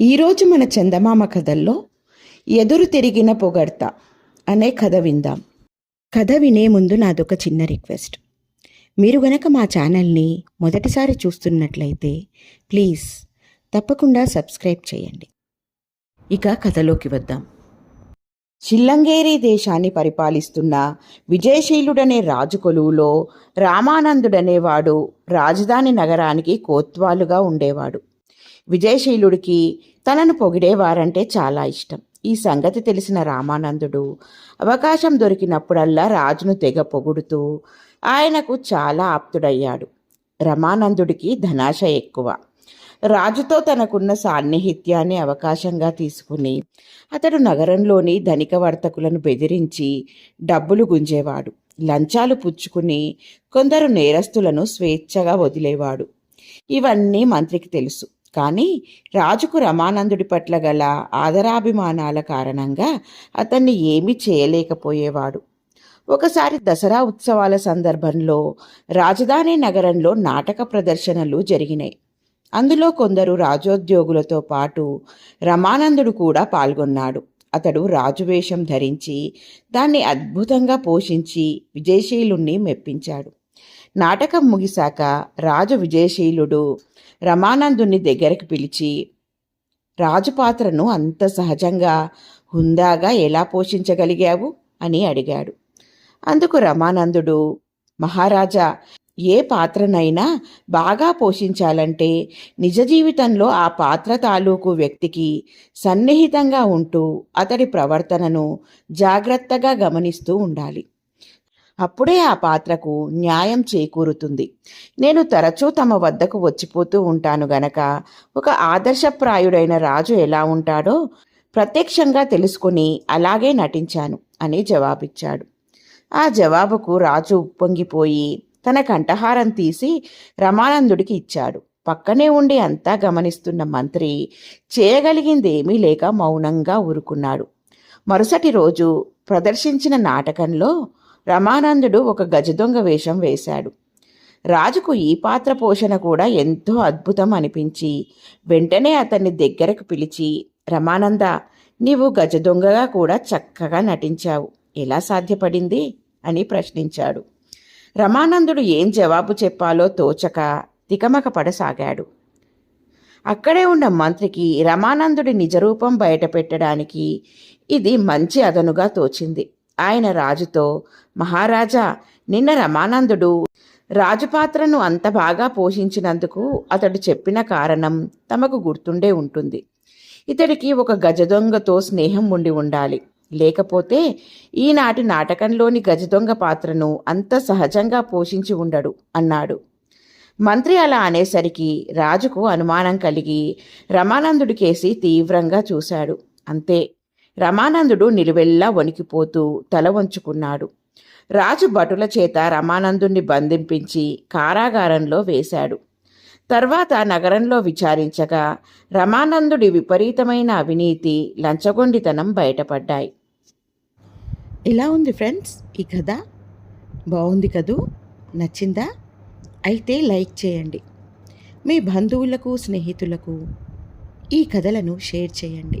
ఈరోజు మన చందమామ కథల్లో ఎదురు తిరిగిన పొగడ్త అనే కథ విందాం. కథ వినే ముందు నాదొక చిన్న రిక్వెస్ట్. మీరు గనక మా ఛానల్ని మొదటిసారి చూస్తున్నట్లయితే ప్లీజ్ తప్పకుండా సబ్స్క్రైబ్ చేయండి. ఇక కథలోకి వద్దాం. చిల్లంగేరి దేశాన్ని పరిపాలిస్తున్న విజయశీలుడనే రాజు కొలువులో రామానందుడనేవాడు రాజధాని నగరానికి కోత్వాలుగా ఉండేవాడు. విజయశీలుడికి తనను పొగిడేవారంటే చాలా ఇష్టం. ఈ సంగతి తెలిసిన రామానందుడు అవకాశం దొరికినప్పుడల్లా రాజును తెగ పొగుడుతూ ఆయనకు చాలా ఆప్తుడయ్యాడు. రమానందుడికి ధనాశ ఎక్కువ. రాజుతో తనకున్న సాన్నిహిత్యాన్ని అవకాశంగా తీసుకుని అతడు నగరంలోని ధనిక వర్తకులను బెదిరించి డబ్బులు గుంజేవాడు. లంచాలు పుచ్చుకుని కొందరు నేరస్తులను స్వేచ్ఛగా వదిలేవాడు. ఇవన్నీ మంత్రికి తెలుసు. కానీ రాజుకు రమానందుడి పట్ల గల ఆదరాభిమానాల కారణంగా అతన్ని ఏమీ చేయలేకపోయేవాడు. ఒకసారి దసరా ఉత్సవాల సందర్భంలో రాజధాని నగరంలో నాటక ప్రదర్శనలు జరిగినాయి. అందులో కొందరు రాజోద్యోగులతో పాటు రమానందుడు కూడా పాల్గొన్నాడు. అతడు రాజువేషం ధరించి దాన్ని అద్భుతంగా పోషించి విజయశీలుణ్ణి మెప్పించాడు. నాటకం ముగిశాక రాజు విజయశీలుడు రమానందుని దగ్గరికి పిలిచి రాజు పాత్రను అంత సహజంగా హుందాగా ఎలా పోషించగలిగావు? అని అడిగాడు. అందుకు రమానందుడు మహారాజా ఏ పాత్రనైనా బాగా పోషించాలంటే నిజ జీవితంలో ఆ పాత్ర తాలూకు వ్యక్తికి సన్నిహితంగా ఉంటూ అతడి ప్రవర్తనను జాగ్రత్తగా గమనిస్తూ ఉండాలి. అప్పుడే ఆ పాత్రకు న్యాయం చేకూరుతుంది. నేను తరచూ తమ వద్దకు వచ్చిపోతూ ఉంటాను గనక ఒక ఆదర్శప్రాయుడైన రాజు ఎలా ఉంటాడో ప్రత్యక్షంగా తెలుసుకుని అలాగే నటించాను అని జవాబిచ్చాడు. ఆ జవాబుకు రాజు ఉప్పొంగిపోయి తన కంఠహారం తీసి రమానందుడికి ఇచ్చాడు. పక్కనే ఉండి అంతా గమనిస్తున్న మంత్రి చేయగలిగిందేమీ లేక మౌనంగా ఊరుకున్నాడు. మరుసటి రోజు ప్రదర్శించిన నాటకంలో రమానందుడు ఒక గజదొంగ వేషం వేశాడు. రాజుకు ఈ పాత్ర పోషణ కూడా ఎంతో అద్భుతం అనిపించి వెంటనే అతన్ని దగ్గరకు పిలిచి రమానంద నీవు గజదొంగగా కూడా చక్కగా నటించావు. ఎలా సాధ్యపడింది? అని ప్రశ్నించాడు. రమానందుడు ఏం జవాబు చెప్పాలో తోచక తికమక పడసాగాడు అక్కడే ఉన్న మంత్రికి రమానందుడి నిజరూపం బయటపెట్టడానికి ఇది మంచి అదనుగా తోచింది. ఆయన రాజుతో మహారాజా నిన్న రమానందుడు రాజుపాత్రను అంత బాగా పోషించినందుకు అతడు చెప్పిన కారణం తమకు గుర్తుండే ఉంటుంది. ఇతడికి ఒక గజదొంగతో స్నేహం ఉండి ఉండాలి. లేకపోతే ఈనాటి నాటకంలోని గజదొంగ పాత్రను అంత సహజంగా పోషించి ఉండడు అన్నాడు. మంత్రి అలా అనేసరికి రాజుకు అనుమానం కలిగి రమానందుడి కేసి తీవ్రంగా చూశాడు. అంతే రమానందుడు నిలువెల్లా వణికిపోతూ తల వంచుకున్నాడు. రాజు భటుల చేత రమానందుణ్ణి బంధింపించి కారాగారంలో వేశాడు. తర్వాత నగరంలో విచారించగా రమానందుడి విపరీతమైన అవినీతి లంచగొండితనం బయటపడ్డాయి. ఇలా ఉంది ఫ్రెండ్స్ ఈ కథ. బాగుంది కదూ? నచ్చిందా? అయితే లైక్ చేయండి. మీ బంధువులకు స్నేహితులకు ఈ కథలను షేర్ చేయండి.